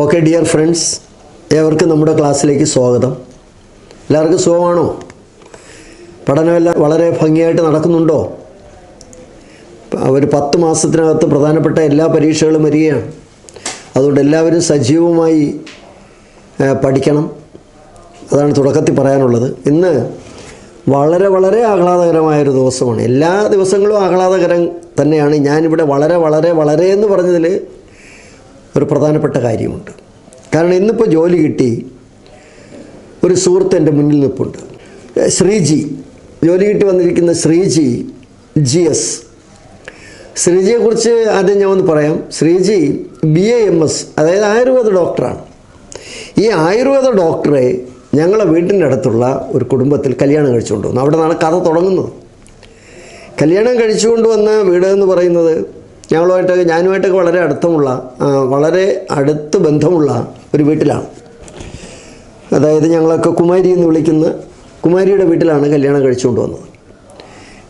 Okay dear friends ഏവർക്കും നമ്മുടെ ക്ലാസ്സിലേക്ക് സ്വാഗതം. എല്ലാവർക്കും സുഖമാണോ? പഠനമെല്ലാം വളരെ ഭംഗിയായിട്ട് നടക്കുന്നുണ്ടോ? ഒരു പത്ത് മാസത്തിനകത്ത് പ്രധാനപ്പെട്ട എല്ലാ പരീക്ഷകളും വരികയാണ്. അതുകൊണ്ട് എല്ലാവരും സജീവമായി പഠിക്കണം. അതാണ് തുടക്കത്തിൽ പറയാനുള്ളത്. ഇന്ന് വളരെ വളരെ ആഹ്ലാദകരമായൊരു ദിവസമാണ്. എല്ലാ ദിവസങ്ങളും ആഹ്ലാദകരം തന്നെയാണ്. ഞാനിവിടെ വളരെ വളരെ വളരെ എന്ന് പറഞ്ഞതിൽ ഒരു പ്രധാനപ്പെട്ട കാര്യമുണ്ട്. കാരണം ഇന്നിപ്പോൾ ജോലി കിട്ടി ഒരു സുഹൃത്ത് എന്റെ മുന്നിൽ നിൽപ്പുണ്ട് ശ്രീജി ജോലി കിട്ടി വന്നിരിക്കുന്ന ശ്രീജി ജി എസ്. ശ്രീജിയെക്കുറിച്ച് ആദ്യം ഞാൻ ഒന്ന് പറയാം. Sreeji B A M S അതായത് ആയുർവേദ ഡോക്ടറാണ്. ഈ ആയുർവേദ ഡോക്ടറെ ഞങ്ങളെ വീട്ടിന്റെ അടുത്തുള്ള ഒരു കുടുംബത്തിൽ കല്യാണം കഴിച്ചുകൊണ്ട് വന്നു. അവിടെ നിന്നാണ് കഥ തുടങ്ങുന്നത്. കല്യാണം കഴിച്ചുകൊണ്ട് വന്ന വീട് എന്ന് പറയുന്നത് ഞങ്ങളുമായിട്ട് ഞാനുമായിട്ടൊക്കെ വളരെ അടുത്തമുള്ള വളരെ അടുത്ത് ബന്ധമുള്ള ഒരു വീട്ടിലാണ്. അതായത് ഞങ്ങളൊക്കെ കുമാരി എന്ന് വിളിക്കുന്ന കുമാരിയുടെ വീട്ടിലാണ് കല്യാണം കഴിച്ചുകൊണ്ട് വന്നത്.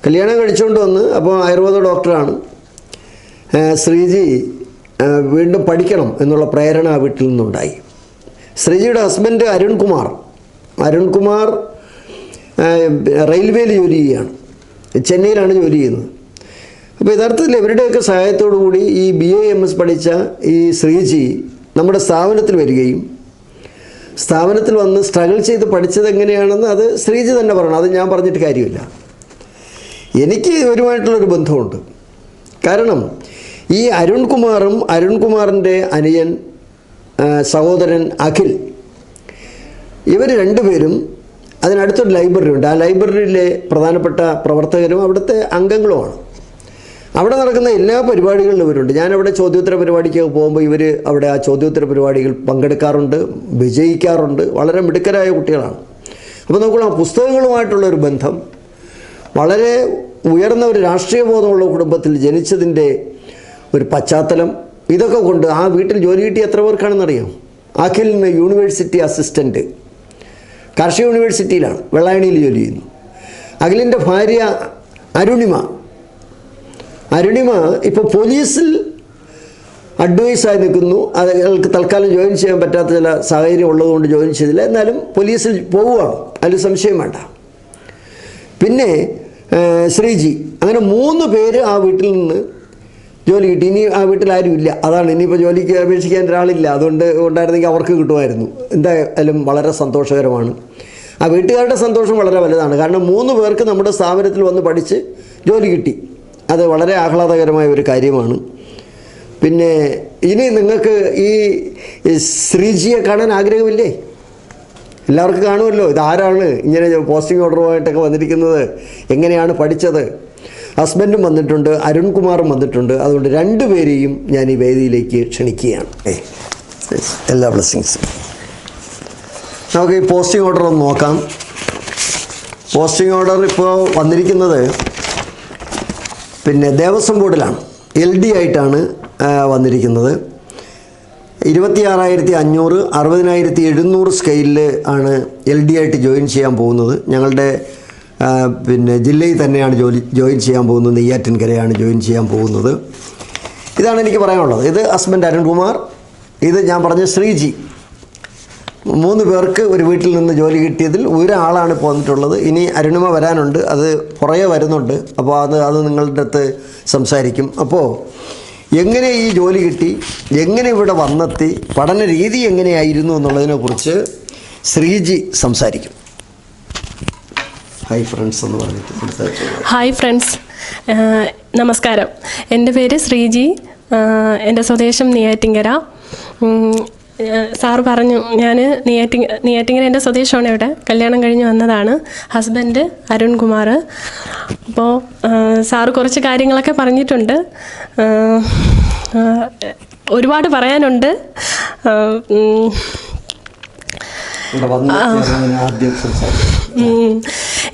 കല്യാണം കഴിച്ചുകൊണ്ട് വന്ന് അപ്പോൾ ആയുർവേദ ഡോക്ടറാണ്. ശ്രീജി വീണ്ടും പഠിക്കണം എന്നുള്ള പ്രേരണ ആ വീട്ടിൽ നിന്നുണ്ടായി. ശ്രീജിയുടെ ഹസ്ബൻഡ് അരുൺകുമാർ. അരുൺകുമാർ റെയിൽവേയിൽ ജോലി ചെയ്യുകയാണ്. ചെന്നൈയിലാണ് ജോലി ചെയ്യുന്നത്. അപ്പോൾ യഥാർത്ഥത്തിൽ ഇവരുടെയൊക്കെ സഹായത്തോടു കൂടി ഈ ബി എ എം എസ് പഠിച്ച ഈ ശ്രീജി നമ്മുടെ സ്ഥാപനത്തിൽ വരികയും സ്ഥാപനത്തിൽ വന്ന് സ്ട്രഗിൾ ചെയ്ത് പഠിച്ചത് എങ്ങനെയാണെന്ന് അത് ശ്രീജി തന്നെ പറയണം. അത് ഞാൻ പറഞ്ഞിട്ട് കാര്യമില്ല. എനിക്ക് ഇവരുമായിട്ടുള്ളൊരു ബന്ധമുണ്ട്. കാരണം ഈ അരുൺകുമാറും അരുൺകുമാറിന്റെ അനിയൻ സഹോദരൻ അഖിൽ ഇവർ രണ്ടുപേരും അതിനടുത്തൊരു ലൈബ്രറി ഉണ്ട് ആ ലൈബ്രറിയിലെ പ്രധാനപ്പെട്ട പ്രവർത്തകരും അവിടുത്തെ അംഗങ്ങളുമാണ്. അവിടെ നടക്കുന്ന എല്ലാ പരിപാടികളിലും ഇവരുണ്ട്. ഞാനവിടെ ചോദ്യോത്തര പരിപാടിക്ക് പോകുമ്പോൾ ഇവർ അവിടെ ആ ചോദ്യോത്തര പരിപാടികൾ പങ്കെടുക്കാറുണ്ട് വിജയിക്കാറുണ്ട്. വളരെ മിടുക്കരായ കുട്ടികളാണ്. അപ്പോൾ നോക്കണം ആ പുസ്തകങ്ങളുമായിട്ടുള്ള ഒരു ബന്ധം വളരെ ഉയർന്ന ഒരു രാഷ്ട്രീയ ബോധമുള്ള കുടുംബത്തിൽ ജനിച്ചതിന്റെ ഒരു പശ്ചാത്തലം ഇതൊക്കെ കൊണ്ട് ആ വീട്ടിൽ ജോലി കിട്ടിയ എത്ര പേർക്കാണെന്നറിയാം? അഖിലിന് യൂണിവേഴ്സിറ്റി അസിസ്റ്റന്റ് കാർഷിക യൂണിവേഴ്സിറ്റിയിലാണ് വെള്ളായണിയിൽ ജോലി ചെയ്യുന്നു. അഖിലിന്റെ ഭാര്യ അരുണിമ അരുണിമ ഇപ്പോൾ പോലീസിൽ അഡ്വൈസായി നിൽക്കുന്നു. അയാൾക്ക് തൽക്കാലം ജോയിൻ ചെയ്യാൻ പറ്റാത്ത ചില സാഹചര്യം ഉള്ളതുകൊണ്ട് ജോയിൻ ചെയ്തില്ല. എന്നാലും പോലീസിൽ പോവുകയാണ് അതിൽ സംശയം വേണ്ട. പിന്നെ ശ്രീജി അങ്ങനെ മൂന്ന് പേര് ആ വീട്ടിൽ നിന്ന് ജോലി കിട്ടി. ഇനി ആ വീട്ടിൽ ആരും ഇല്ല. അതാണ്. ഇനിയിപ്പോൾ ജോലിക്ക് അപേക്ഷിക്കാൻ ഒരാളില്ല. അതുകൊണ്ട് ഉണ്ടായിരുന്നെങ്കിൽ അവർക്ക് കിട്ടുമായിരുന്നു. എന്തായാലും വളരെ സന്തോഷകരമാണ്. ആ വീട്ടുകാരുടെ സന്തോഷം വളരെ വലുതാണ്. കാരണം മൂന്ന് പേർക്ക് നമ്മുടെ സ്ഥാപനത്തിൽ വന്ന് പഠിച്ച് ജോലി കിട്ടി. അത് വളരെ ആഹ്ലാദകരമായ ഒരു കാര്യമാണ്. പിന്നെ ഇനി നിങ്ങൾക്ക് ഈ ശ്രീജിയെ കാണാൻ ആഗ്രഹമില്ലേ? എല്ലാവർക്കും കാണുമല്ലോ. ഇതാരാണ് ഇങ്ങനെ പോസ്റ്റിംഗ് ഓർഡറുമായിട്ടൊക്കെ വന്നിരിക്കുന്നത്? എങ്ങനെയാണ് പഠിച്ചത്? ഹസ്ബൻഡും വന്നിട്ടുണ്ട് അരുൺകുമാറും വന്നിട്ടുണ്ട്. അതുകൊണ്ട് രണ്ടുപേരെയും ഞാൻ ഈ വേദിയിലേക്ക് ക്ഷണിക്കുകയാണ്. എല്ലാ ബ്ലെസ്സിങ്സും നമുക്ക് ഈ പോസ്റ്റിംഗ് ഓർഡർ ഒന്ന് നോക്കാം. പോസ്റ്റിംഗ് ഓർഡർ ഇപ്പോൾ വന്നിരിക്കുന്നത് പിന്നെ ദേവസ്വം ബോർഡിലാണ് എൽ ഡി ആയിട്ടാണ് വന്നിരിക്കുന്നത് വന്നിരിക്കുന്നത്. ഇരുപത്തിയാറായിരത്തി അഞ്ഞൂറ് അറുപതിനായിരത്തി എഴുന്നൂറ് സ്കെയിലിൽ ആണ് എൽ ഡി ആയിട്ട് ജോയിൻ ചെയ്യാൻ പോകുന്നത്. ഞങ്ങളുടെ പിന്നെ ജില്ലയിൽ തന്നെയാണ് ജോലി ജോയിൻ ചെയ്യാൻ പോകുന്നത്. നെയ്യാറ്റിൻകരയാണ് ജോയിൻ ചെയ്യാൻ പോകുന്നത്. ഇതാണ് എനിക്ക് പറയാനുള്ളത്. ഇത് ഹസ്ബൻഡ് അരുൺകുമാർ. ഇത് ഞാൻ പറഞ്ഞ ശ്രീജി. മൂന്ന് പേർക്ക് ഒരു വീട്ടിൽ നിന്ന് ജോലി കിട്ടിയതിൽ ഒരാളാണ് പോന്നിട്ടുള്ളത്. ഇനി അരുണിമ വരാനുണ്ട്. അത് പുറകെ വരുന്നുണ്ട്. അപ്പോൾ അത് അത് നിങ്ങളുടെ അടുത്ത് സംസാരിക്കും. അപ്പോൾ എങ്ങനെ ഈ ജോലി കിട്ടി? എങ്ങനെ ഇവിടെ വന്നെത്തി? പഠന രീതി എങ്ങനെയായിരുന്നു എന്നുള്ളതിനെക്കുറിച്ച് ശ്രീജി സംസാരിക്കും. ഹൈ ഫ്രണ്ട്സ് എന്ന് പറഞ്ഞിട്ട് സംസാരിച്ചു ഹായ് ഫ്രണ്ട്സ് നമസ്കാരം. എന്റെ പേര് ശ്രീജി. എന്റെ സ്വദേശം നെയ്യാറ്റിങ്കര. സാറ് പറഞ്ഞു ഞാൻ നെയ്യാറ്റിങ് നെയ്യാറ്റിങ്ങനെ എന്റെ സ്വദേശമാണ് ഇവിടെ. കല്യാണം കഴിഞ്ഞ് വന്നതാണ് ഹസ്ബൻഡ് അരുൺകുമാർ. അപ്പോൾ സാറ് കുറച്ച് കാര്യങ്ങളൊക്കെ പറഞ്ഞിട്ടുണ്ട്. ഒരുപാട് പറയാനുണ്ട്. ആദ്യം.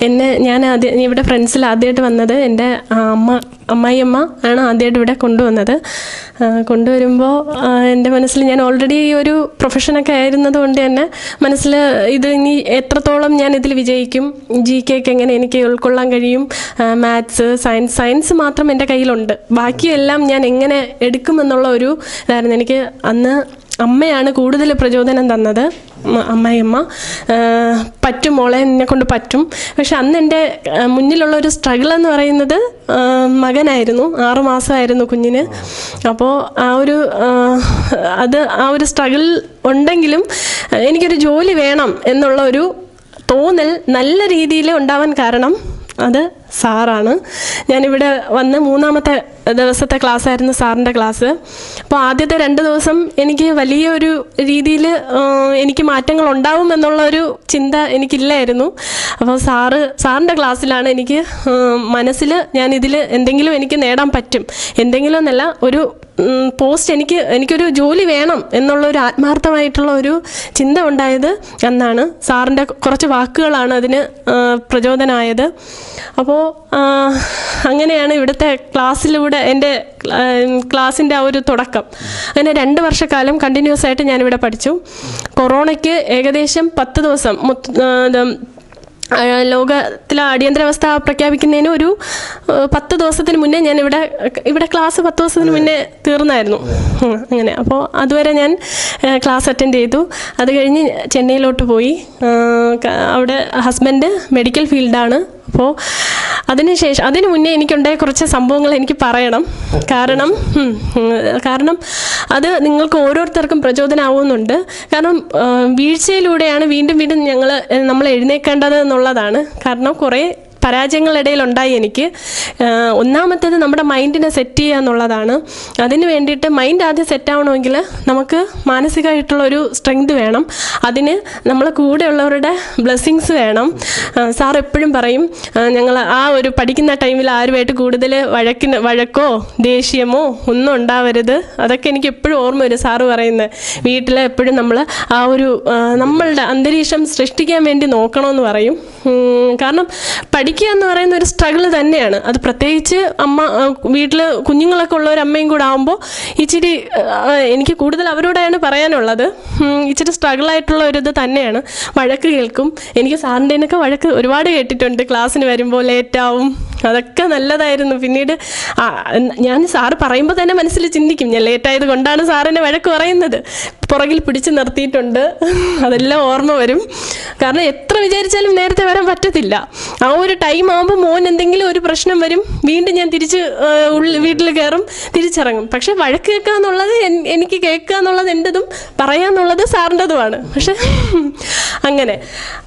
എന്നെ ഞാൻ ആദ്യം ഇവിടെ ഫ്രണ്ട്സിൽ ആദ്യമായിട്ട് വന്നത് എന്റെ അമ്മ അമ്മായിയമ്മ ആണ് ആദ്യമായിട്ട് ഇവിടെ കൊണ്ടുവന്നത്. കൊണ്ടുവരുമ്പോൾ എന്റെ മനസ്സിൽ ഞാൻ ഓൾറെഡി ഈ ഒരു പ്രൊഫഷനൊക്കെ ആയിരുന്നത് കൊണ്ട് തന്നെ മനസ്സിൽ ഇത് ഇനി എത്രത്തോളം ഞാൻ ഇതിൽ വിജയിക്കും ജി കെക്ക് എങ്ങനെ എനിക്ക് ഉൾക്കൊള്ളാൻ കഴിയും മാത്സ് സയൻസ് സയൻസ് മാത്രം എന്റെ കയ്യിലുണ്ട്. ബാക്കിയെല്ലാം ഞാൻ എങ്ങനെ എടുക്കുമെന്നുള്ള ഒരു ഇതായിരുന്നു എനിക്ക് അന്ന് അമ്മയാണ് കൂടുതൽ പ്രചോദനം തന്നത്. അമ്മയമ്മ പറ്റും മോളെ എന്നെ കൊണ്ട് പറ്റും. പക്ഷെ അന്ന് എന്റെ മുന്നിലുള്ള ഒരു സ്ട്രഗിൾ എന്ന് പറയുന്നത് മകനായിരുന്നു. ആറു മാസമായിരുന്നു കുഞ്ഞിന്. അപ്പോൾ ആ ഒരു അത് ആ ഒരു സ്ട്രഗിൾ ഉണ്ടെങ്കിലും എനിക്കൊരു ജോലി വേണം എന്നുള്ള ഒരു തോന്നൽ നല്ല രീതിയിൽ ഉണ്ടാവാൻ കാരണം അത് സാറാണ്. ഞാനിവിടെ വന്ന് മൂന്നാമത്തെ ദിവസത്തെ ക്ലാസ് ആയിരുന്നു സാറിന്റെ ക്ലാസ്. അപ്പോൾ ആദ്യത്തെ രണ്ട് ദിവസം എനിക്ക് വലിയൊരു രീതിയിൽ എനിക്ക് മാറ്റങ്ങൾ ഉണ്ടാവും എന്നുള്ളൊരു ചിന്ത എനിക്കില്ലായിരുന്നു. അപ്പോൾ സാറ് സാറിന്റെ ക്ലാസ്സിലാണ് എനിക്ക് മനസ്സിൽ ഞാൻ ഇതിൽ എന്തെങ്കിലും എനിക്ക് നേടാൻ പറ്റും. എന്തെങ്കിലും എന്നല്ല ഒരു പോസ്റ്റ് എനിക്ക് എനിക്കൊരു ജോലി വേണം എന്നുള്ള ഒരു ആത്മാർത്ഥമായിട്ടുള്ള ഒരു ചിന്ത ഉണ്ടായത് എന്നാണ് സാറിന്റെ കുറച്ച് വാക്കുകളാണ് അതിന് പ്രചോദനമായത് അപ്പോൾ ആ, അങ്ങനെയാണ് ഇവിടുത്തെ ക്ലാസ്സിലൂടെ എന്റെ ക്ലാസ്സിന്റെ ആ ഒരു തുടക്കം. അങ്ങനെ രണ്ട് വർഷക്കാലം കണ്ടിന്യൂസ് ആയിട്ട് ഞാനിവിടെ പഠിച്ചു. കൊറോണയ്ക്ക് ഏകദേശം പത്ത് ദിവസം ലോകത്തിലെ അടിയന്തരാവസ്ഥ പ്രഖ്യാപിക്കുന്നതിന് ഒരു പത്ത് ദിവസത്തിന് മുന്നേ ഞാൻ ഇവിടെ ഇവിടെ ക്ലാസ് പത്ത് ദിവസത്തിന് മുന്നേ തീർന്നായിരുന്നു. അങ്ങനെ. അപ്പോൾ അതുവരെ ഞാൻ ക്ലാസ് അറ്റൻഡ് ചെയ്തു. അത് കഴിഞ്ഞ് ചെന്നൈയിലോട്ട് പോയി. അവിടെ ഹസ്ബൻഡ് മെഡിക്കൽ ഫീൽഡാണ്. അപ്പോൾ അതിനുശേഷം അതിനു മുന്നേ എനിക്കുണ്ടായ കുറച്ച് സംഭവങ്ങൾ എനിക്ക് പറയണം. കാരണം കാരണം അത് നിങ്ങൾക്ക് ഓരോരുത്തർക്കും പ്രചോദനമാവുന്നുണ്ട് കാരണം വീഴ്ചയിലൂടെയാണ് വീണ്ടും വീണ്ടും ഞങ്ങൾ നമ്മൾ എഴുന്നേക്കേണ്ടത് എന്നുള്ളതാണ്. കാരണം കുറേ പരാജയങ്ങളിടയിൽ ഉണ്ടായി എനിക്ക് ഒന്നാമത്തേത് നമ്മുടെ മൈൻഡിനെ സെറ്റ് ചെയ്യുക എന്നുള്ളതാണ്. അതിന് വേണ്ടിയിട്ട് മൈൻഡ് ആദ്യം സെറ്റ് ആവണമെങ്കിൽ നമുക്ക് മാനസികമായിട്ടുള്ള ഒരു സ്ട്രെങ്ത് വേണം. അതിന് നമ്മളെ കൂടെയുള്ളവരുടെ ബ്ലെസ്സിങ്സ് വേണം. സാർ എപ്പോഴും പറയും ഞങ്ങൾ ആ ഒരു പഠിക്കുന്ന ടൈമിൽ ആരുമായിട്ട് കൂടുതൽ വഴക്കിന് വഴക്കോ ദേഷ്യമോ ഒന്നും ഉണ്ടാവരുത്. അതൊക്കെ എനിക്ക് എപ്പോഴും ഓർമ്മ വരും സാറ് പറയുന്നത് വീട്ടിൽ എപ്പോഴും നമ്മൾ ആ ഒരു നമ്മളുടെ അന്തരീക്ഷം സൃഷ്ടിക്കാൻ വേണ്ടി നോക്കണമെന്ന് പറയും. കാരണം കാരണം പഠിക്കുക എന്ന് പറയുന്ന ഒരു സ്ട്രഗിൾ തന്നെയാണ്. അത് പ്രത്യേകിച്ച് അമ്മ വീട്ടിൽ കുഞ്ഞുങ്ങളൊക്കെ ഉള്ള ഒരു അമ്മയും കൂടെ ആകുമ്പോൾ ഇച്ചിരി എനിക്ക് കൂടുതൽ അവരോടാണ് പറയാനുള്ളത്. ഇച്ചിരി സ്ട്രഗിൾ ആയിട്ടുള്ള ഒരു ഇത് തന്നെയാണ്. വഴക്ക് കേൾക്കും. എനിക്ക് സാറിന്റെനൊക്കെ വഴക്ക് ഒരുപാട് കേട്ടിട്ടുണ്ട്. ക്ലാസ്സിന് വരുമ്പോൾ ലേറ്റാവും അതൊക്കെ നല്ലതായിരുന്നു. പിന്നീട് ഞാൻ സാറ് പറയുമ്പോൾ തന്നെ മനസ്സിൽ ചിന്തിക്കും. ഞാൻ ലേറ്റായത് കൊണ്ടാണ് സാറിനെ വഴക്ക് പറയുന്നത്. പുറകിൽ പിടിച്ചു നിർത്തിയിട്ടുണ്ട്. അതെല്ലാം ഓർമ്മ വരും. കാരണം എത്ര വിചാരിച്ചാലും നേരത്തെ വരാൻ പറ്റത്തില്ല. ആ ഒരു ടൈം ആകുമ്പോൾ മോൻ എന്തെങ്കിലും ഒരു പ്രശ്നം വരും. വീണ്ടും ഞാൻ തിരിച്ച് വീട്ടിൽ കയറും തിരിച്ചിറങ്ങും. പക്ഷെ വഴക്ക് കേൾക്കുക എന്നുള്ളത് എനിക്ക് കേൾക്കുക എന്നുള്ളത് എന്റെതും പറയാന്നുള്ളത് സാറിന്റെതുമാണ് പക്ഷെ അങ്ങനെ.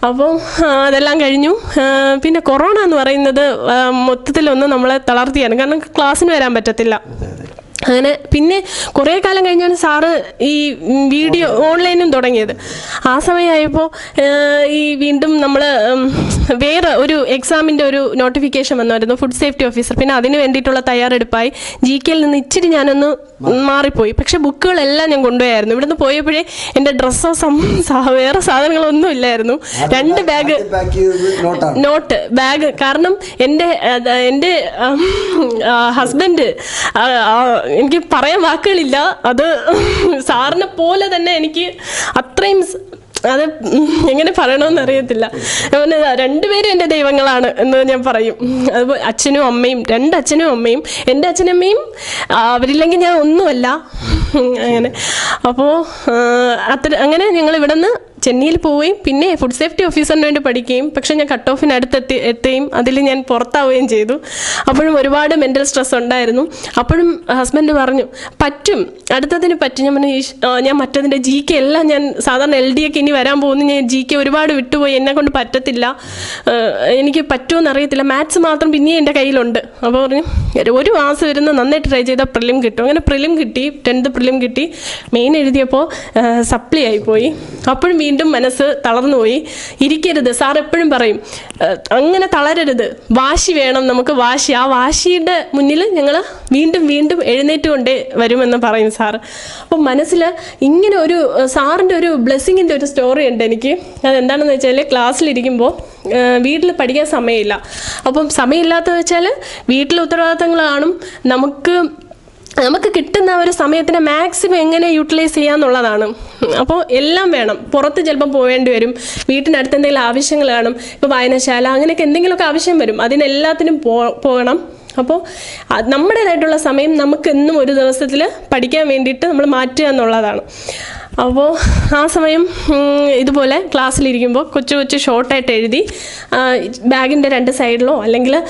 അപ്പോൾ അതെല്ലാം കഴിഞ്ഞു. പിന്നെ കൊറോണ എന്ന് പറയുന്നത് മൊത്തത്തിലൊന്ന് നമ്മളെ തളർത്തിയാണ്. കാരണം ക്ലാസ്സിന് വരാൻ പറ്റത്തില്ല. അങ്ങനെ പിന്നെ കുറേ കാലം കഴിഞ്ഞാണ് സാറ് ഈ വീഡിയോ ഓൺലൈനും തുടങ്ങിയത്. ആ സമയമായപ്പോൾ ഈ വീണ്ടും നമ്മൾ വേറെ ഒരു എക്സാമിന്റെ ഒരു നോട്ടിഫിക്കേഷൻ വന്നായിരുന്നു ഫുഡ് സേഫ്റ്റി ഓഫീസർ. പിന്നെ അതിന് വേണ്ടിയിട്ടുള്ള തയ്യാറെടുപ്പായി ജി കെയിൽ നിന്ന് ഇച്ചിരി ഞാനൊന്ന് മാറിപ്പോയി. പക്ഷെ ബുക്കുകളെല്ലാം ഞാൻ കൊണ്ടുപോയായിരുന്നു. ഇവിടുന്ന് പോയപ്പോഴേ എന്റെ ഡ്രസ്സോ വേറെ സാധനങ്ങളൊന്നും ഇല്ലായിരുന്നു. രണ്ട് ബാഗ് നോട്ട് ബാഗ്. കാരണം എന്റെ എന്റെ ഹസ്ബൻഡ് എനിക്ക് പറയാൻ വാക്കുകളില്ല. അത് സാറിനെ പോലെ തന്നെ എനിക്ക് അത്രയും അത് എങ്ങനെ പറയണമെന്ന് അറിയത്തില്ല. അവന് രണ്ടുപേരും എന്റെ ദൈവങ്ങളാണ് എന്ന് ഞാൻ പറയും. അതുപോലെ അച്ഛനും അമ്മയും രണ്ട് അച്ഛനും അമ്മയും എന്റെ അച്ഛനും അമ്മയും ആ, അവരില്ലെങ്കിൽ ഞാൻ ഒന്നുമല്ല. അങ്ങനെ. അപ്പോൾ അത്ര അങ്ങനെ ഞങ്ങൾ ഇവിടെ നിന്ന് ചെന്നൈയിൽ പോവുകയും പിന്നെ ഫുഡ് സേഫ്റ്റി ഓഫീസറിന് വേണ്ടി പഠിക്കുകയും പക്ഷെ ഞാൻ കട്ട് ഓഫിന് അടുത്ത് എത്തി എത്തുകയും അതിൽ ഞാൻ പുറത്താവുകയും ചെയ്തു. അപ്പോഴും ഒരുപാട് മെന്റൽ സ്ട്രെസ് ഉണ്ടായിരുന്നു. അപ്പോഴും ഹസ്ബൻഡ് പറഞ്ഞു പറ്റും അടുത്തതിന് പറ്റും. ഞാൻ പറഞ്ഞു ഞാൻ മറ്റതിന്റെ ജി കെ എല്ലാം ഞാൻ സാധാരണ എൽ ഡി ഒക്കെ ഇനി വരാൻ പോകുന്നു ഞാൻ ജി കെ ഒരുപാട് വിട്ടുപോയി എന്നെ കൊണ്ട് പറ്റത്തില്ല. എനിക്ക് പറ്റുമെന്ന് അറിയത്തില്ല മാത്സ് മാത്രം പിന്നെയും എന്റെ കയ്യിലുണ്ട്. അപ്പോൾ പറഞ്ഞു ഒരു മാസം വരുന്ന നന്നായിട്ട് ട്രൈ ചെയ്താൽ പ്രിലിം കിട്ടും. അങ്ങനെ പ്രിലിം കിട്ടി ടെൻത്ത് പ്രിലിം കിട്ടി. മെയിൻ എഴുതിയപ്പോൾ സപ്ലി ആയിപ്പോയി അപ്പോഴും വീണ്ടും മനസ്സ് തളർന്നുപോയി. ഇരിക്കരുത് സാർ എപ്പോഴും പറയും അങ്ങനെ തളരരുത്. വാശി വേണം നമുക്ക് വാശി. ആ വാശിയുടെ മുന്നിൽ ഞങ്ങൾ വീണ്ടും വീണ്ടും എഴുന്നേറ്റ് കൊണ്ടേ വരുമെന്ന് പറയും സാറ് അപ്പം മനസ്സിൽ ഇങ്ങനെ ഒരു സാറിന്റെ ഒരു ബ്ലെസ്സിങ്ങിന്റെ ഒരു സ്റ്റോറി ഉണ്ട് എനിക്ക്. അതെന്താണെന്ന് വെച്ചാൽ ക്ലാസ്സിലിരിക്കുമ്പോൾ വീട്ടിൽ പഠിക്കാൻ സമയമില്ല. അപ്പം സമയമില്ലാത്തത് വെച്ചാൽ വീട്ടിലെ ഉത്തരവാദിത്തങ്ങൾ കാണും. നമുക്ക് നമുക്ക് കിട്ടുന്ന ഒരു സമയത്തിനെ മാക്സിമം എങ്ങനെ യൂട്ടിലൈസ് ചെയ്യാന്നുള്ളതാണ്. അപ്പോൾ എല്ലാം വേണം. പുറത്ത് ചിലപ്പോൾ പോകേണ്ടി വരും. വീട്ടിനടുത്ത് എന്തെങ്കിലും ആവശ്യങ്ങൾ കാണും. ഇപ്പോൾ വായനശാല അങ്ങനെയൊക്കെ എന്തെങ്കിലുമൊക്കെ ആവശ്യം വരും. അതിനെല്ലാത്തിനും പോകണം. അപ്പോൾ നമ്മുടേതായിട്ടുള്ള സമയം നമുക്ക് എന്നും ഒരു ദിവസത്തിൽ പഠിക്കാൻ വേണ്ടിയിട്ട് നമ്മൾ മാറ്റുക എന്നുള്ളതാണ്. അപ്പോൾ ആ സമയം ഇതുപോലെ ക്ലാസ്സിലിരിക്കുമ്പോൾ കൊച്ചു കൊച്ചു ഷോർട്ടായിട്ട് എഴുതി ബാഗിന്റെ രണ്ട് സൈഡിലോ അല്ലെങ്കിൽ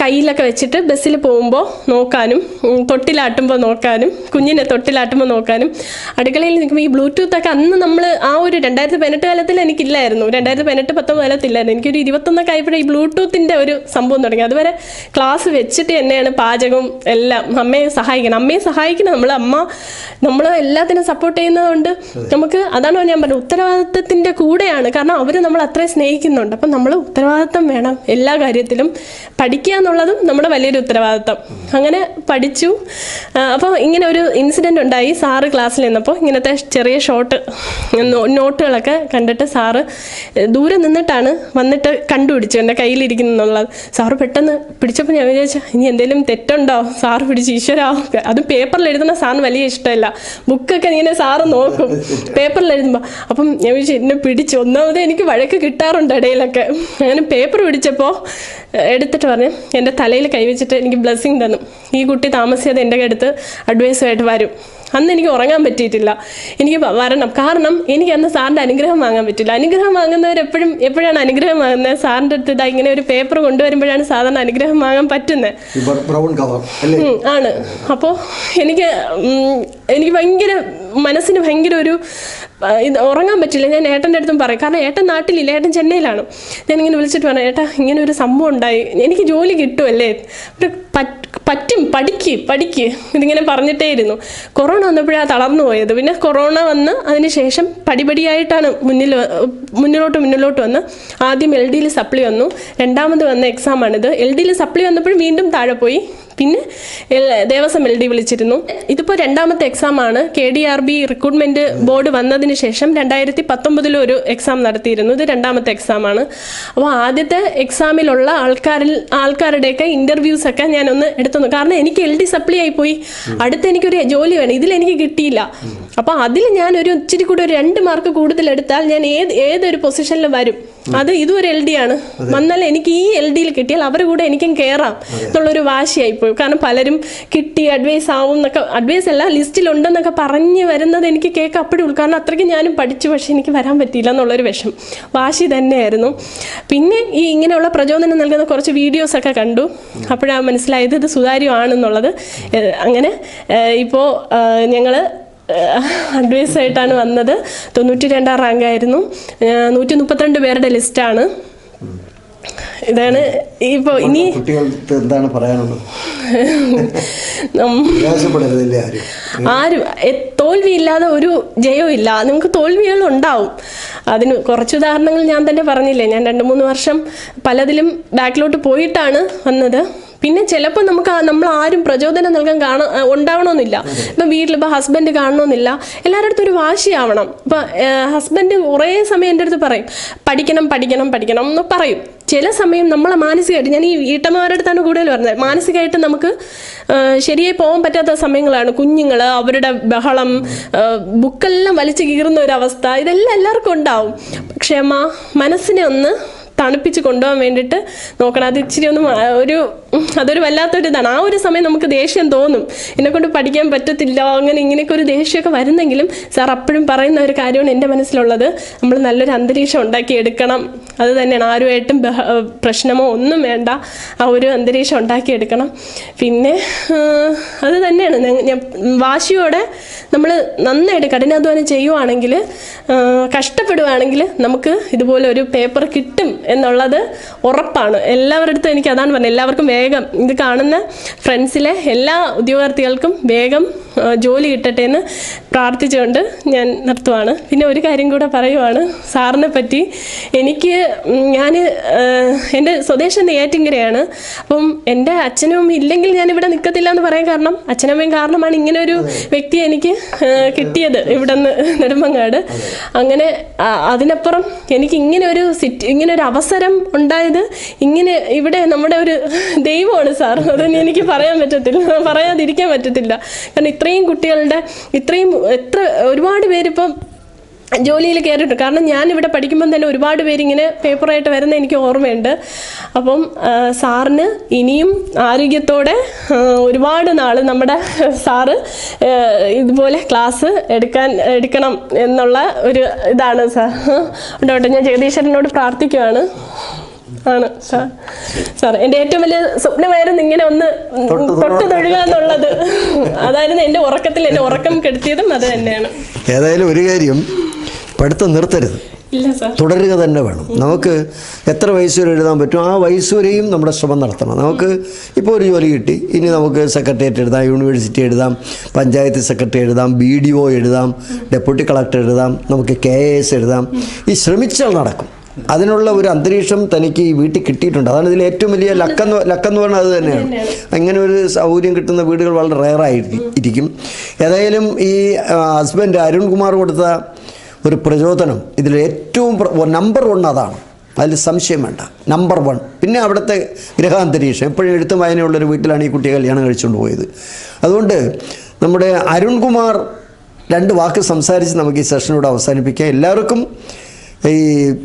കയ്യിലൊക്കെ വെച്ചിട്ട് ബസ്സിൽ പോകുമ്പോൾ നോക്കാനും തൊട്ടിലാട്ടുമ്പോൾ നോക്കാനും കുഞ്ഞിനെ തൊട്ടിലാട്ടുമ്പോൾ നോക്കാനും അടുക്കളയിൽ നിൽക്കുമ്പോൾ ഈ ബ്ലൂടൂത്തൊക്കെ അന്ന് നമ്മൾ ആ ഒരു രണ്ടായിരത്തി പതിനെട്ട് കാലത്തിൽ എനിക്കില്ലായിരുന്നു. രണ്ടായിരത്തി പതിനെട്ട് പത്തൊമ്പത് കാലത്തില്ലായിരുന്നു. എനിക്കൊരു ഇരുപത്തൊന്നൊക്കെ ആയപ്പോഴേ ഈ ബ്ലൂടൂത്തിന്റെ ഒരു സംഭവം തുടങ്ങി. അതുവരെ ക്ലാസ് വെച്ചിട്ട് തന്നെയാണ് പാചകവും എല്ലാം അമ്മയെ സഹായിക്കണം. അമ്മയെ സഹായിക്കണം. നമ്മൾ അമ്മ നമ്മൾ എല്ലാത്തിനും സപ്പോർട്ട് ചെയ്യുന്നതുകൊണ്ട് നമുക്ക് അതാണ് ഞാൻ പറഞ്ഞത്. ഉത്തരവാദിത്വത്തിന്റെ കൂടെയാണ്. കാരണം അവർ നമ്മൾ അത്രയും സ്നേഹിക്കുന്നുണ്ട്. അപ്പം നമ്മൾ ഉത്തരവാദിത്തം വേണം എല്ലാ കാര്യത്തിലും. പഠിക്കുക എന്നുള്ളതും നമ്മുടെ വലിയൊരു ഉത്തരവാദിത്തം. അങ്ങനെ പഠിച്ചു. അപ്പോൾ ഇങ്ങനെ ഒരു ഇൻസിഡന്റ് ഉണ്ടായി. സാറ് ക്ലാസ്സിൽ നിന്നപ്പോൾ ഇങ്ങനത്തെ ചെറിയ ഷോട്ട് നോട്ടുകളൊക്കെ കണ്ടിട്ട് സാറ് ദൂരെ നിന്നിട്ടാണ് വന്നിട്ട് കണ്ടുപിടിച്ചു എന്റെ കയ്യിലിരിക്കുന്നുള്ളത്. സാറ് പെട്ടെന്ന് പിടിച്ചപ്പോൾ ഞാൻ വിചാരിച്ചു ഇനി എന്തെങ്കിലും തെറ്റുണ്ടോ? സാറ് പിടിച്ച് ഈശ്വരാ. അത് പേപ്പറിൽ എഴുതുന്ന സാറിന് വലിയ ഇഷ്ടമല്ല. ബുക്കൊക്കെ ഇങ്ങനെ സാറ് നോക്കും. പേപ്പറിൽ എഴുതുമ്പോൾ അപ്പം ഞാൻ വിളിച്ചു എന്നെ പിടിച്ചു ഒന്നാമത് എനിക്ക് വഴക്ക് കിട്ടാറുണ്ട് ഇടയിലൊക്കെ. അങ്ങനെ പേപ്പർ പിടിച്ചപ്പോൾ എടുത്തിട്ട് പറഞ്ഞു എന്റെ തലയിൽ കൈവച്ചിട്ട് എനിക്ക് ബ്ലെസ്സിങ് തന്നു. ഈ കുട്ടി താമസിയാതെ എന്റെ അടുത്ത് അഡ്വൈസുമായിട്ട് വരും. അന്ന് എനിക്ക് ഉറങ്ങാൻ പറ്റിയിട്ടില്ല. എനിക്ക് വരണം. കാരണം എനിക്ക് അന്ന് സാറിന്റെ അനുഗ്രഹം വാങ്ങാൻ പറ്റില്ല അനുഗ്രഹം വാങ്ങുന്നവർ എപ്പോഴും എപ്പോഴാണ് അനുഗ്രഹം വാങ്ങുന്നത്? സാറിന്റെ അടുത്ത് ഇതാ ഇങ്ങനെ ഒരു പേപ്പർ കൊണ്ടുവരുമ്പോഴാണ് സാധാരണ അനുഗ്രഹം വാങ്ങാൻ പറ്റുന്നത് ആണ്. അപ്പോൾ എനിക്ക് എനിക്ക് ഭയങ്കര മനസ്സിന് ഭയങ്കര ഒരു ഇത് ഉറങ്ങാൻ പറ്റില്ല. ഞാൻ ഏട്ടന്റെ അടുത്തും പറയും. കാരണം ഏട്ടൻ നാട്ടിലില്ല. ഏട്ടൻ ചെന്നൈയിലാണ്. ഞാനിങ്ങനെ വിളിച്ചിട്ട് പറഞ്ഞു ഏട്ടാ ഇങ്ങനെ ഒരു സംഭവം ഉണ്ടായി. എനിക്ക് ജോലി കിട്ടുമല്ലേ ഒരു പറ്റ് പഠിക്ക് പഠിക്ക്. ഇതിങ്ങനെ പറഞ്ഞിട്ടേ ഇരുന്നു കൊറോണ വന്നപ്പോഴാ തളർന്നു പോയത്. പിന്നെ കൊറോണ വന്ന് അതിന് ശേഷം പടിപടിയായിട്ടാണ് മുന്നിൽ മുന്നിലോട്ട് മുന്നിലോട്ട് വന്ന് ആദ്യം എൽ ഡിയിൽ സപ്ലി വന്നു. രണ്ടാമത് വന്ന എക്സാമാണിത് എൽ ഡിയിൽ സപ്ലി വന്നപ്പോഴും വീണ്ടും താഴെ പോയി. പിന്നെ ദേവസ്വം എൽ ഡി വിളിച്ചിരുന്നു. ഇതിപ്പോൾ രണ്ടാമത്തെ എക്സാമാണ് K D R B recruitment board വന്നതിന് ശേഷം രണ്ടായിരത്തി പത്തൊമ്പതിൽ ഒരു എക്സാം നടത്തിയിരുന്നു. ഇത് രണ്ടാമത്തെ എക്സാം ആണ്. അപ്പോൾ ആദ്യത്തെ എക്സാമിലുള്ള ആൾക്കാരിൽ ആൾക്കാരുടെയൊക്കെ ഇന്റർവ്യൂസ് ഒക്കെ ഞാനൊന്ന് എടുത്തു. കാരണം എനിക്ക് എൽ ഡി സപ്ലൈ ആയി പോയി. അടുത്ത് എനിക്കൊരു ജോലി വേണം. ഇതിൽ എനിക്ക് കിട്ടിയില്ല. അപ്പോൾ അതിൽ ഞാനൊരു ഇച്ചിരി കൂടി ഒരു രണ്ട് മാർക്ക് കൂടുതൽ എടുത്താൽ ഞാൻ ഏത് ഏതൊരു പൊസിഷനിൽ വരും. അത് ഇതും ഒരു എൽ ഡി ആണ് വന്നാൽ എനിക്ക് ഈ എൽ ഡിയിൽ കിട്ടിയാൽ അവരുടെ കൂടെ എനിക്കും കയറാം എന്നുള്ളൊരു വാശിയായി പോയി. കാരണം പലരും കിട്ടി അഡ്വൈസ് ആവും എന്നൊക്കെ അഡ്വൈസ് അല്ല ലിസ്റ്റിലുണ്ടെന്നൊക്കെ പറഞ്ഞ് വരുന്നത് എനിക്ക് കേൾക്കാം അപ്പോഴേ ഉള്ളൂ. കാരണം അത്രയ്ക്ക് ഞാനും പഠിച്ചു പക്ഷേ എനിക്ക് വരാൻ പറ്റിയില്ല എന്നുള്ളൊരു വിഷം വാശി തന്നെയായിരുന്നു. പിന്നെ ഈ ഇങ്ങനെയുള്ള പ്രചോദനം നൽകുന്ന കുറച്ച് വീഡിയോസൊക്കെ കണ്ടു. അപ്പോഴാണ് മനസ്സിലായത് ഇത് സുതാര്യമാണെന്നുള്ളത്. അങ്ങനെ ഇപ്പോൾ ഞങ്ങൾ അഡ്വൈസ് ആയിട്ടാണ് വന്നത്. തൊണ്ണൂറ്റി രണ്ടാം റാങ്കായിരുന്നു നൂറ്റി മുപ്പത്തിരണ്ട് പേരുടെ ലിസ്റ്റാണ്. ഇതാണ് ഇപ്പോൾ ഇനി കുട്ടികൾക്ക് എന്താണ് പറയാനുള്ളത്? ആരും? ആരും തോൽവിയില്ലാതെ ഒരു ജയവും ഇല്ല. നമുക്ക് തോൽവികൾ ഉണ്ടാവും. അതിന് കുറച്ച് ഉദാഹരണങ്ങൾ ഞാൻ തന്നെ പറഞ്ഞില്ലേ. ഞാൻ രണ്ട് മൂന്ന് വർഷം പലതിലും ബാക്കിലോട്ട് പോയിട്ടാണ് വന്നത്. പിന്നെ ചിലപ്പോൾ നമുക്ക് നമ്മൾ ആരും പ്രചോദനം നൽകാൻ കാണ ഉണ്ടാവണമെന്നില്ല. ഇപ്പം വീട്ടിൽ ഇപ്പോൾ ഹസ്ബൻഡ് കാണണമെന്നില്ല. എല്ലാവരുടെ അടുത്തും ഒരു വാശിയാവണം. ഇപ്പം ഹസ്ബൻഡ് കുറേ സമയം എന്റെ അടുത്ത് പറയും. പഠിക്കണം പഠിക്കണം പഠിക്കണം എന്ന് പറയും. ചില സമയം നമ്മളെ മാനസികമായിട്ട് ഞാൻ ഈ വീട്ടമ്മമാരുടെ അടുത്താണ് കൂടുതൽ പറഞ്ഞത്. മാനസികമായിട്ട് നമുക്ക് ശരിയായി പോകാൻ പറ്റാത്ത സമയങ്ങളാണ്. കുഞ്ഞുങ്ങൾ അവരുടെ ബഹളം ബുക്കെല്ലാം വലിച്ചു കീറുന്ന ഒരവസ്ഥ ഇതെല്ലാം എല്ലാവർക്കും ഉണ്ടാവും. ക്ഷമ മനസ്സിനെ ഒന്ന് തണുപ്പിച്ച് കൊണ്ടുപോകാൻ വേണ്ടിയിട്ട് നോക്കണം. അത് ഇച്ചിരി ഒന്ന് ഒരു അതൊരു വല്ലാത്തൊരു ഇതാണ്. ആ ഒരു സമയം നമുക്ക് ദേഷ്യം തോന്നും. എന്നെ കൊണ്ട് പഠിക്കാൻ പറ്റത്തില്ല. അങ്ങനെ ഇങ്ങനെയൊക്കെ ഒരു ദേഷ്യമൊക്കെ വരുന്നെങ്കിലും സാർ അപ്പോഴും പറയുന്ന ഒരു കാര്യമാണ് എന്റെ മനസ്സിലുള്ളത്. നമ്മൾ നല്ലൊരു അന്തരീക്ഷം ഉണ്ടാക്കി എടുക്കണം അത് തന്നെയാണ്. ആരുമായിട്ടും പ്രശ്നമോ ഒന്നും വേണ്ട. ആ ഒരു അന്തരീക്ഷം ഉണ്ടാക്കിയെടുക്കണം. പിന്നെ അത് തന്നെയാണ്. വാശിയോടെ നമ്മൾ നന്നായിട്ട് കഠിനാധ്വാനം ചെയ്യുവാണെങ്കിൽ കഷ്ടപ്പെടുവാണെങ്കിൽ നമുക്ക് ഇതുപോലെ ഒരു പേപ്പർ കിട്ടും എന്നുള്ളത് ഉറപ്പാണ്. എല്ലാവരുടെ അടുത്തും എനിക്ക് അതാണ് പറഞ്ഞത്. എല്ലാവർക്കും വേഗം ഇത് കാണുന്ന ഫ്രണ്ട്സിലെ എല്ലാ ഉദ്യോഗാർത്ഥികൾക്കും വേഗം ജോലി കിട്ടട്ടെ എന്ന് പ്രാർത്ഥിച്ചുകൊണ്ട് ഞാൻ നിർത്തുവാണ്. പിന്നെ ഒരു കാര്യം കൂടെ പറയുവാണ്. സാറിനെ പറ്റി എനിക്ക് ഞാൻ എന്റെ സ്വദേശം നെയ്യാറ്റിങ്കരയാണ് അപ്പം എന്റെ അച്ഛനും ഇല്ലെങ്കിൽ ഞാൻ ഇവിടെ നിൽക്കത്തില്ല എന്ന് പറയാൻ കാരണം അച്ഛനമ്മയും കാരണമാണ് ഇങ്ങനെ ഒരു വ്യക്തി എനിക്ക് കിട്ടിയത് ഇവിടെ നിന്ന് നെടുമ്പങ്ങാട് അങ്ങനെ അതിനപ്പുറം എനിക്ക് ഇങ്ങനെ ഒരു സിറ്റ് ഇങ്ങനെ ഒരു അവസരം ഉണ്ടായത് ഇങ്ങനെ ഇവിടെ നമ്മുടെ ഒരു ദൈവമാണ് സാർ. അതൊന്നും എനിക്ക് പറയാൻ പറ്റത്തില്ല. പറയാതിരിക്കാൻ പറ്റത്തില്ല. കാരണം ഇത്രയും കുട്ടികളുടെ ഇത്രയും എത്ര ഒരുപാട് പേരിപ്പം ജോലിയിൽ കയറിയിട്ടുണ്ട്. കാരണം ഞാൻ ഇവിടെ പഠിക്കുമ്പം തന്നെ ഒരുപാട് പേരിങ്ങനെ പേപ്പറായിട്ട് വരുന്ന എനിക്ക് ഓർമ്മയുണ്ട്. അപ്പം സാറിന് ഇനിയും ആരോഗ്യത്തോടെ ഒരുപാട് നാൾ നമ്മുടെ സാറ് ഇതുപോലെ ക്ലാസ് എടുക്കാൻ എടുക്കണം എന്നുള്ള ഒരു ഇതാണ് സാർ. ഉണ്ടോട്ടെ ഞാൻ ജഗദീശ്വരനോട് പ്രാർത്ഥിക്കുവാണ്. ആണ്. സാർ സാർ എന്റെ ഏറ്റവും വലിയ സ്വപ്നമായിരുന്നു ഇങ്ങനെ ഒന്ന് തൊട്ട് തൊഴുക എന്നുള്ളത്. അതായിരുന്നു എന്റെ ഉറക്കത്തിൽ എന്റെ ഉറക്കം കെടുത്തിയതും അത് തന്നെയാണ്. ഏതായാലും ഒരു കാര്യം പഠിത്തം നിർത്തരുത്. തുടരുക തന്നെ വേണം. നമുക്ക് എത്ര വയസ്സ് വരെ എഴുതാൻ പറ്റും? ആ വയസ്സ് വരെയും നമ്മുടെ ശ്രമം നടത്തണം. നമുക്ക് ഇപ്പോൾ ഒരു ജോലി കിട്ടി. ഇനി നമുക്ക് സെക്രട്ടേറിയറ്റ് എഴുതാം യൂണിവേഴ്സിറ്റി എഴുതാം പഞ്ചായത്ത് സെക്രട്ടറി എഴുതാം ബി ഡി ഒ എഴുതാം ഡെപ്യൂട്ടി കളക്ടർ എഴുതാം നമുക്ക് കെ എസ് എഴുതാം. ഈ ശ്രമിച്ചാൽ നടക്കും. അതിനുള്ള ഒരു അന്തരീക്ഷം തനിക്ക് ഈ വീട്ടിൽ കിട്ടിയിട്ടുണ്ട്. അതാണ് ഇതിൽ ഏറ്റവും വലിയ ലക്കെന്ന് ലക്കെന്ന് പറഞ്ഞാൽ അത് തന്നെയാണ്. അങ്ങനെ ഒരു സൗകര്യം കിട്ടുന്ന വീടുകൾ വളരെ റയറായി ഇരിക്കും. ഏതായാലും ഈ ഹസ്ബൻഡ് അരുൺകുമാർ കൊടുത്ത ഒരു പ്രചോദനം ഇതിൽ ഏറ്റവും നമ്പർ വൺ അതാണ്. അതിൽ സംശയം വേണ്ട. നമ്പർ വൺ പിന്നെ അവിടുത്തെ ഗ്രഹാന്തരീക്ഷം. എപ്പോഴും എഴുത്തും വായനയുള്ളൊരു വീട്ടിലാണ് ഈ കുട്ടിയെ കല്യാണം കഴിച്ചുകൊണ്ട് പോയത്. അതുകൊണ്ട് നമ്മുടെ അരുൺകുമാർ രണ്ട് വാക്ക് സംസാരിച്ച് നമുക്ക് ഈ സെഷനോട് അവസാനിപ്പിക്കാം. എല്ലാവർക്കും ഈ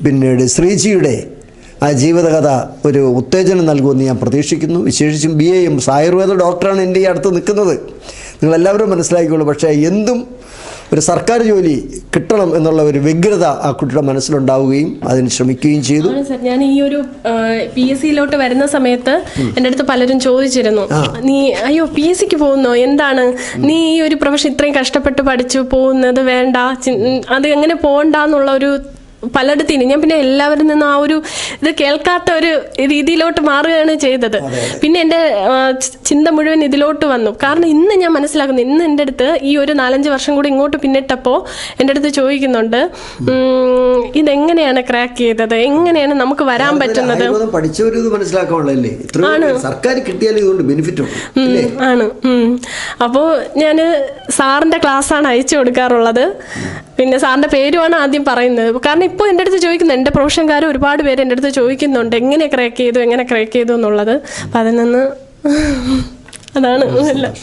പിന്നീട് ശ്രീജിയുടെ ആ ജീവിതകഥ ഒരു ഉത്തേജനം നൽകുമെന്ന് ഞാൻ പ്രതീക്ഷിക്കുന്നു. വിശേഷിച്ചും ബി എയും ആയുർവേദ ഡോക്ടറാണ് എന്റെ ഈ അടുത്ത് നിൽക്കുന്നത്. നിങ്ങളെല്ലാവരും മനസ്സിലാക്കിക്കോളൂ. പക്ഷേ എന്തും ഒരു സർക്കാർ ജോലി കിട്ടണം എന്നുള്ള ഒരു വ്യഗ്രത ആ കുട്ടിയുടെ മനസ്സിലുണ്ടാവുകയും അതിന് ശ്രമിക്കുകയും ചെയ്തു. ഞാൻ ഈ ഒരു പി എസ് സിയിലോട്ട് വരുന്ന സമയത്ത് എന്റെ അടുത്ത് പലരും ചോദിച്ചിരുന്നു. നീ അയ്യോ പി എസ് സിക്ക് പോകുന്നോ? എന്താണ്? നീ ഈ ഒരു പ്രൊഫഷൻ ഇത്രയും കഷ്ടപ്പെട്ട് പഠിച്ചു പോകുന്നത് വേണ്ട. അത് എങ്ങനെ പോകണ്ടെന്നുള്ള ഒരു പലയിടത്തിന് ഞാൻ പിന്നെ എല്ലാവരും നിന്നും ആ ഒരു ഇത് കേൾക്കാത്ത ഒരു രീതിയിലോട്ട് മാറുകയാണ് ചെയ്തത്. പിന്നെ എന്റെ ചിന്ത മുഴുവൻ ഇതിലോട്ട് വന്നു. കാരണം ഇന്ന് ഞാൻ മനസ്സിലാക്കുന്നു ഇന്ന് എന്റെ അടുത്ത് ഈ ഒരു നാലഞ്ച് വർഷം കൂടി ഇങ്ങോട്ട് പിന്നിട്ടപ്പോൾ എന്റെ അടുത്ത് ചോദിക്കുന്നുണ്ട് ഇതെങ്ങനെയാണ് ക്രാക്ക് ചെയ്തത്? എങ്ങനെയാണ് നമുക്ക് വരാൻ പറ്റുന്നത്? സർക്കാർ ആണ് അപ്പോൾ ഞാൻ സാറിന്റെ ക്ലാസ്സാണ് അയച്ചു കൊടുക്കാറുള്ളത്. പിന്നെ സാറിന്റെ പേരുമാണ് ആദ്യം പറയുന്നത്. കാരണം ഇപ്പോൾ എന്റെ അടുത്ത് ചോദിക്കുന്നു. എന്റെ പ്രൊഫഷൻകാർ ഒരുപാട് പേര് എന്റെ അടുത്ത് ചോദിക്കുന്നുണ്ട്. എങ്ങനെ ക്രാക്ക് ചെയ്തു? എങ്ങനെ ക്രാക്ക് ചെയ്തു എന്നുള്ളത്. അപ്പം അതിൽ നിന്ന് അതാണ് എല്ലാം.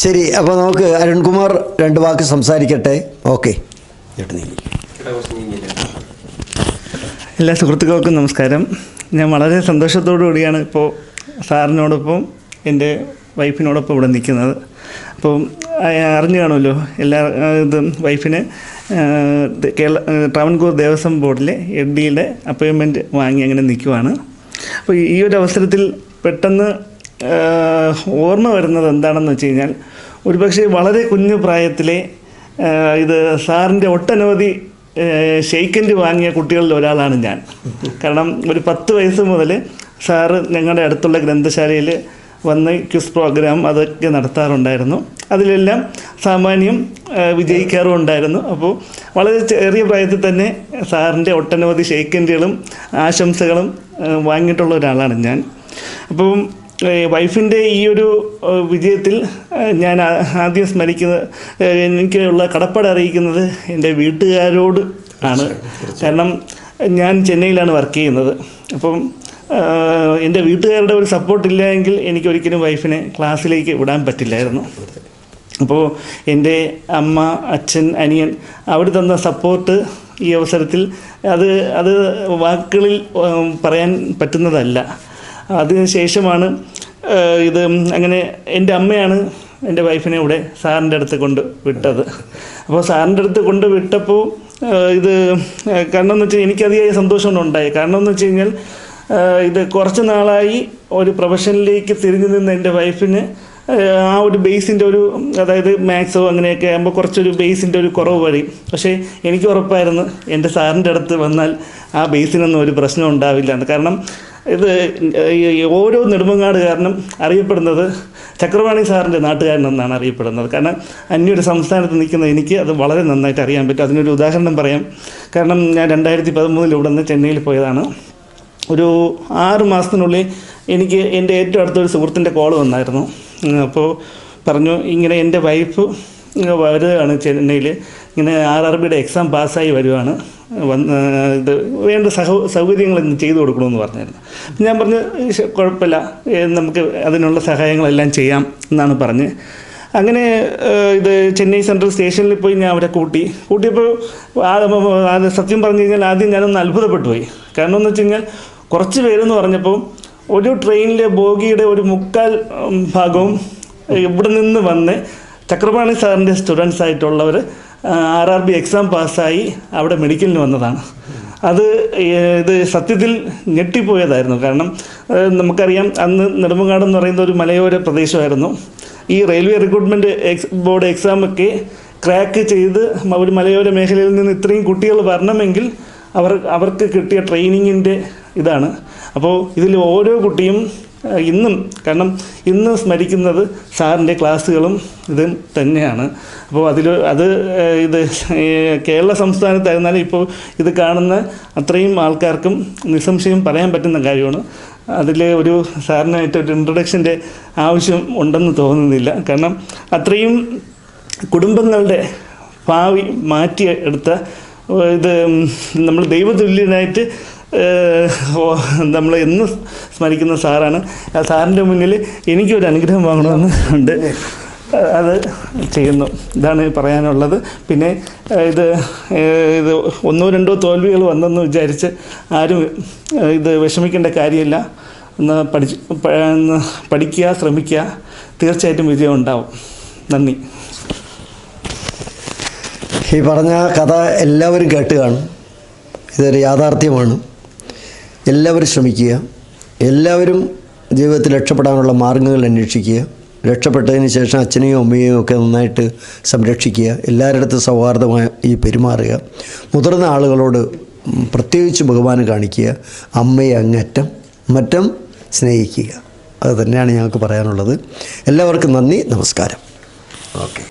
ശരി അപ്പോൾ നമുക്ക് അരുൺകുമാർ രണ്ട് വാക്ക് സംസാരിക്കട്ടെ? ഓക്കെ. എല്ലാ സുഹൃത്തുക്കൾക്കും നമസ്കാരം. ഞാൻ വളരെ സന്തോഷത്തോടു കൂടിയാണ് ഇപ്പോൾ സാറിനോടൊപ്പം എന്റെ വൈഫിനോടൊപ്പം ഇവിടെ നിൽക്കുന്നത്. അപ്പം അറിഞ്ഞു കാണുമല്ലോ എല്ലാ ഇതും വൈഫിന്. കേരള ട്രാവൻകൂർ ദേവസ്വം ബോർഡിലെ എഫ് ഡിയുടെ അപ്പോയിൻമെന്റ് വാങ്ങി അങ്ങനെ നിൽക്കുവാണ്. അപ്പോൾ ഈ ഒരു അവസരത്തിൽ പെട്ടെന്ന് ഓർമ്മ വരുന്നത് എന്താണെന്ന് വെച്ച് കഴിഞ്ഞാൽ ഒരുപക്ഷെ വളരെ കുഞ്ഞു പ്രായത്തിലെ ഇത് സാറിന്റെ ഒട്ടനവധി ഷെയ്ക്കൻഡ് വാങ്ങിയ കുട്ടികളിൽ ഒരാളാണ് ഞാൻ. കാരണം ഒരു പത്ത് വയസ്സ് മുതൽ സാറ് ഞങ്ങളുടെ അടുത്തുള്ള ഗ്രന്ഥശാലയിൽ വന്ന് ക്വിസ് പ്രോഗ്രാം അതൊക്കെ നടത്താറുണ്ടായിരുന്നു. അതിലെല്ലാം സാമാന്യം വിജയിക്കാറുമുണ്ടായിരുന്നു. അപ്പോൾ വളരെ ചെറിയ പ്രായത്തിൽ തന്നെ സാറിന്റെ ഒട്ടനവധി ഷെയ്ക്കൻഡുകളും ആശംസകളും വാങ്ങിയിട്ടുള്ള ഒരാളാണ് ഞാൻ. അപ്പം വൈഫിന്റെ ഈ ഒരു വിജയത്തിൽ ഞാൻ ആദ്യം സ്മരിക്കുന്നത് എനിക്കുള്ള കടപ്പാട് അറിയിക്കുന്നത് എന്റെ വീട്ടുകാരോട് ആണ്. കാരണം ഞാൻ ചെന്നൈയിലാണ് വർക്ക് ചെയ്യുന്നത്. അപ്പം എന്റെ വീട്ടുകാരുടെ ഒരു സപ്പോർട്ട് ഇല്ലായെങ്കിൽ എനിക്ക് ഒരിക്കലും വൈഫിനെ ക്ലാസ്സിലേക്ക് വിടാൻ പറ്റില്ലായിരുന്നു. അപ്പോൾ എന്റെ അമ്മ അച്ഛൻ അനിയൻ അവർ തന്ന സപ്പോർട്ട് ഈ അവസരത്തിൽ അത് അത് വാക്കുകളിൽ പറയാൻ പറ്റുന്നതല്ല. അതിനുശേഷമാണ് ശേഷമാണ് ഇത് അങ്ങനെ എന്റെ അമ്മയാണ് എന്റെ വൈഫിനെ ഇവിടെ സാറിന്റെ അടുത്ത് കൊണ്ട് വിട്ടത്. അപ്പോൾ സാറിന്റെ അടുത്ത് കൊണ്ട് വിട്ടപ്പോൾ ഇത് കാരണം എന്ന് വെച്ചാൽ എനിക്കതിയായ സന്തോഷമൊന്നും ഉണ്ടായി കാരണം എന്ന് വെച്ച് കഴിഞ്ഞാൽ ഇത് കുറച്ച് നാളായി ഒരു പ്രൊഫഷനിലേക്ക് തിരിഞ്ഞു നിന്ന് എന്റെ വൈഫിന് ആ ഒരു ബേസിന്റെ ഒരു അതായത് മാത്സോ അങ്ങനെയൊക്കെ ആകുമ്പോൾ കുറച്ചൊരു ബേസിന്റെ ഒരു കുറവ് വരും പക്ഷേ എനിക്ക് ഉറപ്പായിരുന്നു എന്റെ സാറിന്റെ അടുത്ത് വന്നാൽ ആ ബേസിനൊന്നും ഒരു പ്രശ്നം ഉണ്ടാവില്ല കാരണം ഇത് ഓരോ നെടുമങ്ങാട് കാരണം അറിയപ്പെടുന്നത് ചക്രവാണി സാറിന്റെ നാട്ടുകാരനെന്നാണ് അറിയപ്പെടുന്നത്. കാരണം അന്യൊരു സംസ്ഥാനത്ത് നിൽക്കുന്ന എനിക്ക് അത് വളരെ നന്നായിട്ട് അറിയാൻ പറ്റും. അതിനൊരു ഉദാഹരണം പറയാം. കാരണം ഞാൻ രണ്ടായിരത്തി പതിമൂന്നിൽ ഇവിടെ നിന്ന് ചെന്നൈയിൽ പോയതാണ്. ഒരു ആറ് മാസത്തിനുള്ളിൽ എനിക്ക് എന്റെ ഏറ്റവും അടുത്തൊരു സുഹൃത്തിന്റെ കോൾ വന്നായിരുന്നു. അപ്പോൾ പറഞ്ഞു ഇങ്ങനെ എന്റെ വൈഫ് വരുകയാണ് ചെന്നൈയിൽ ഇങ്ങനെ ആർ ആർ ബിയുടെ എക്സാം പാസ്സായി വരുവാണ്. വന്ന് ഇത് വേണ്ട സഹ സൗകര്യങ്ങൾ ഇന്ന് ചെയ്തു കൊടുക്കണമെന്ന് പറഞ്ഞായിരുന്നു. ഞാൻ പറഞ്ഞു "ശ- കുഴപ്പമില്ല. നമുക്ക് അതിനുള്ള സഹായങ്ങളെല്ലാം ചെയ്യാം എന്നാണ് പറഞ്ഞ്. അങ്ങനെ ഇത് ചെന്നൈ സെൻട്രൽ സ്റ്റേഷനിൽ പോയി ഞാൻ അവരെ കൂട്ടി. കൂട്ടിയപ്പോൾ സത്യം പറഞ്ഞു കഴിഞ്ഞാൽ ആദ്യം ഞാനൊന്ന് അത്ഭുതപ്പെട്ടു പോയി. കാരണം എന്ന് വെച്ച് കഴിഞ്ഞാൽ കുറച്ച് പേരെന്ന് പറഞ്ഞപ്പോൾ ഒരു ട്രെയിനിലെ ബോഗിയുടെ ഒരു മുക്കാൽ ഭാഗവും ഇവിടെ നിന്ന് വന്ന് ചക്രപാണി സാറിന്റെ സ്റ്റുഡൻസ് ആയിട്ടുള്ളവർ ആർ ആർ ബി എക്സാം പാസ്സായി അവിടെ മെഡിക്കലിന് വന്നതാണ്. അത് ഇത് സത്യത്തിൽ ഞെട്ടിപ്പോയതായിരുന്നു. കാരണം നമുക്കറിയാം അന്ന് നെടുമങ്ങാട് എന്ന് പറയുന്ന ഒരു മലയോര പ്രദേശമായിരുന്നു. ഈ റെയിൽവേ റിക്രൂട്ട്മെന്റ് എക്സ് ബോർഡ് എക്സാമൊക്കെ ക്രാക്ക് ചെയ്ത് ഒരു മലയോര മേഖലയിൽ നിന്ന് ഇത്രയും കുട്ടികൾ വരണമെങ്കിൽ അവർ അവർക്ക് കിട്ടിയ ട്രെയിനിങ്ങിന്റെ ഇതാണ്. അപ്പോൾ ഇതിൽ ഓരോ കുട്ടിയും ഇന്നും കാരണം ഇന്ന് സ്മരിക്കുന്നത് സാറിന്റെ ക്ലാസ്സുകളും ഇതും തന്നെയാണ്. അപ്പോൾ അതിൽ അത് ഇത് കേരള സംസ്ഥാനത്തായിരുന്നാലും ഇപ്പോൾ ഇത് കാണുന്ന അത്രയും ആൾക്കാർക്കും നിസ്സംശയം പറയാൻ പറ്റുന്ന കാര്യമാണ്. അതിൽ ഒരു സാറിനായിട്ട് ഒരു ഇൻട്രൊഡക്ഷന്റെ ആവശ്യം ഉണ്ടെന്ന് തോന്നുന്നില്ല. കാരണം അത്രയും കുടുംബങ്ങളുടെ ഭാവി മാറ്റി എടുത്ത ഏഹ്, ഇത് നമ്മൾ ദൈവതുല്യനായിട്ട് നമ്മൾ എന്ന് സ്മരിക്കുന്ന സാറാണ്. സാറിന്റെ മുന്നിൽ എനിക്കൊരു അനുഗ്രഹം വാങ്ങണമെന്ന് ഉണ്ട്. അത് ചെയ്യുന്നു. ഇതാണ് പറയാനുള്ളത്. പിന്നെ ഇത് ഇത് ഒന്നോ രണ്ടോ തോൽവികൾ വന്നെന്ന് വിചാരിച്ച് ആരും ഇത് വിഷമിക്കേണ്ട കാര്യമില്ല. ഒന്ന് പഠിച്ച് പഠിക്കുക ശ്രമിക്കുക. തീർച്ചയായിട്ടും വിജയം ഉണ്ടാവും. നന്ദി. ഈ പറഞ്ഞ കഥ എല്ലാവരും കേട്ട് കാണും. ഇതൊരു യാഥാർത്ഥ്യമാണ്. എല്ലാവരും ശ്രമിക്കുക. എല്ലാവരും ജീവിതത്തിൽ രക്ഷപ്പെടാനുള്ള മാർഗങ്ങൾ അന്വേഷിക്കുക. രക്ഷപ്പെട്ടതിന് ശേഷം അച്ഛനെയും അമ്മയെയും ഒക്കെ നന്നായിട്ട് സംരക്ഷിക്കുക. എല്ലാവരുടെ സൗഹാർദ്ദമായി ഈ പെരുമാറുക. മുതിർന്ന ആളുകളോട് പ്രത്യേകിച്ച് ബഹുമാനം കാണിക്കുക. അമ്മയെ അങ്ങറ്റം മറ്റം സ്നേഹിക്കുക. അത് തന്നെയാണ് ഞങ്ങൾക്ക് പറയാനുള്ളത്. എല്ലാവർക്കും നന്ദി നമസ്കാരം. ഓക്കെ.